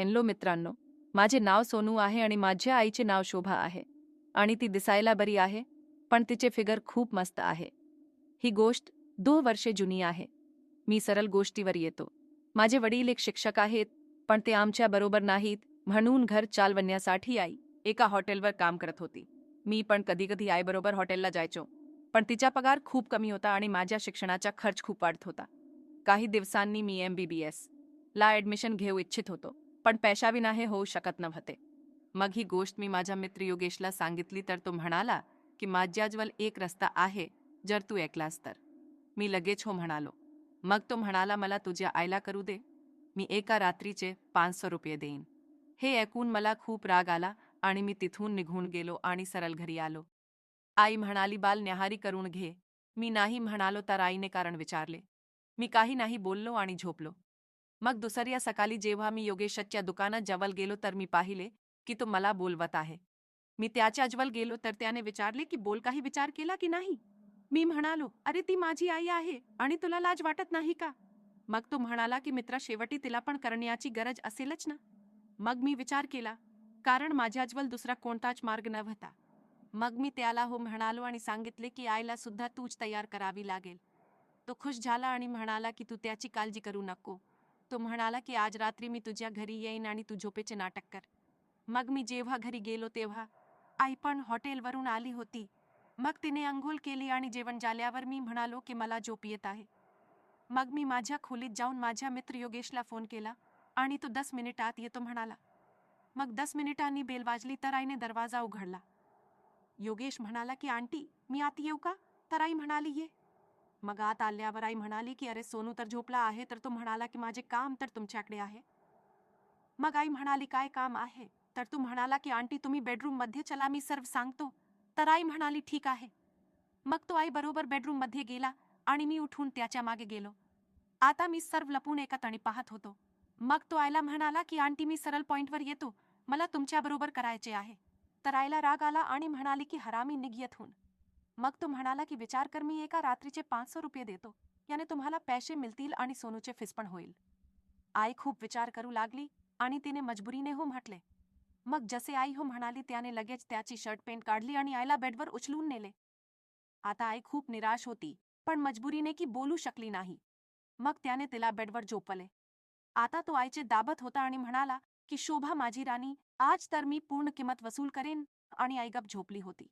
हेनलो मित्रांनो माझे नाव सोनू आहे आणि माझ्या आईचे नाव शोभा आहे. आणि ती दिसायला बरी आहे पण तिचे फिगर खूप मस्त आहे. ही गोष्ट दो वर्षे जुनी आहे. मी सरळ गोष्टीवर येतो. माझे वडील एक शिक्षक आहेत पण ते आमच्या बरोबर नाहीत म्हणून घर चालवण्यासाठी आई एका हॉटेलवर काम करत होती. मी पण कधी कधी आईबरोबर हॉटेलला जायचो पण तिचा पगार खूप कमी होता आणि माझ्या शिक्षणाचा खर्च खूप वाढत होता. काही दिवसांनी मी एम बी बी एस ला ॲडमिशन घेऊ इच्छित होतो. पण पैशाविना हे होऊ शकत नव्हते. मग ही गोष्ट मी माझ्या मित्र योगेशला सांगितली तर तो म्हणाला की माझ्याजवळ एक रस्ता आहे जर तू ऐकलास तर. मी लगेच हो म्हणालो. मग तो म्हणाला मला तुझ्या आईला करू दे. मी एका रात्रीचे पाचशे रुपये देईन. हे ऐकून मला खूप राग आला आणि मी तिथून निघून गेलो आणि सरळ घरी आलो. आई म्हणाली बाल न्याहारी करून घे. मी नाही म्हणालो तर आईने कारण विचारले. मी काही नाही बोललो आणि झोपलो. मग दुसऱ्या सकाळी जेव्हा मी योगेशच्या दुकानात जवळ गेलो तर मी पाहिले की तो मला बोलवत आहे. मी त्याच्या अजवळ गेलो तर त्याने विचारले की बोल काही विचार केला की नाही? मी म्हणालो अरे ती माझी आई आहे आणि तुला लाज वाटत नाही का? मग तो म्हणाला की मित्रा शेवटी तिला पण करण्याची गरज असेलच ना. मग मी विचार केला कारण माझ्याजवळ दुसरा कोणताच मार्ग नव्हता. मग मी त्याला हो म्हणालो आणि सांगितले की आईला सुद्धा तूच तयार करावी लागेल. तो खुश झाला आणि म्हणाला की तू त्याची काळजी करू नको. तो म्हणाला की आज रात्री मी तुझ्या घरी येईन आणि तू झोपेचे नाटक कर. मग मी जेव्हा घरी गेलो तेव्हा आई पण हॉटेलवरून आली होती. मग तिने अंघोळ केली आणि जेवण झाल्यावर मी म्हणालो की मला झोप येत आहे. मग मी माझ्या खोलीत जाऊन माझ्या मित्र योगेशला फोन केला आणि तो दस मिनिटात येतो म्हणाला. मग दस मिनिटांनी बेल वाजली तर आईने दरवाजा उघडला. योगेश म्हणाला की आंटी मी आत येऊ का? तर आई म्हणाली ये. मग आत आल्यावर आई म्हणाली की अरे सोनू तर झोपला आहे तर तो म्हणाला की माझे काम तर तुमच्याकडे आहे. मग आई म्हणाली काय काम आहे? तर तू म्हणाला की आंटी तुम्ही बेडरूममध्ये चला मी सर्व सांगतो. तर आई म्हणाली ठीक आहे. मग तो आई बरोबर बेडरूममध्ये गेला आणि मी उठून त्याच्यामागे गेलो. आता मी सर्व लपून एका तणी पाहत होतो. मग तो आईला म्हणाला की आंटी मी सरळ पॉइंटवर येतो. मला तुमच्याबरोबर करायचे आहे. तर आईला राग आला आणि म्हणाली की हरामी निघियत हून. मग तो म्हणाला की विचार कर मी एका रात्रीचे पाचशे रुपये देतो. याने तुम्हाला पैसे मिळतील आणि सोनूचे फिसपण होईल. आई खूप विचार करू लागली आणि तिने मजबुरीने हो म्हटले. मग जसे आई हो म्हणाली त्याने लगेच त्याची शर्ट पेंट काढली आणि आईला बेडवर उचलून नेले. आता आई खूप निराश होती पण मजबुरीने की बोलू शकली नाही. मग त्याने तिला बेडवर झोपले आता तो आईचे दाबत होता आणि म्हणाला की शोभा माझी राणी आज तर मी पूर्ण किंमत वसूल करेन. आणि आई गप झोपली होती.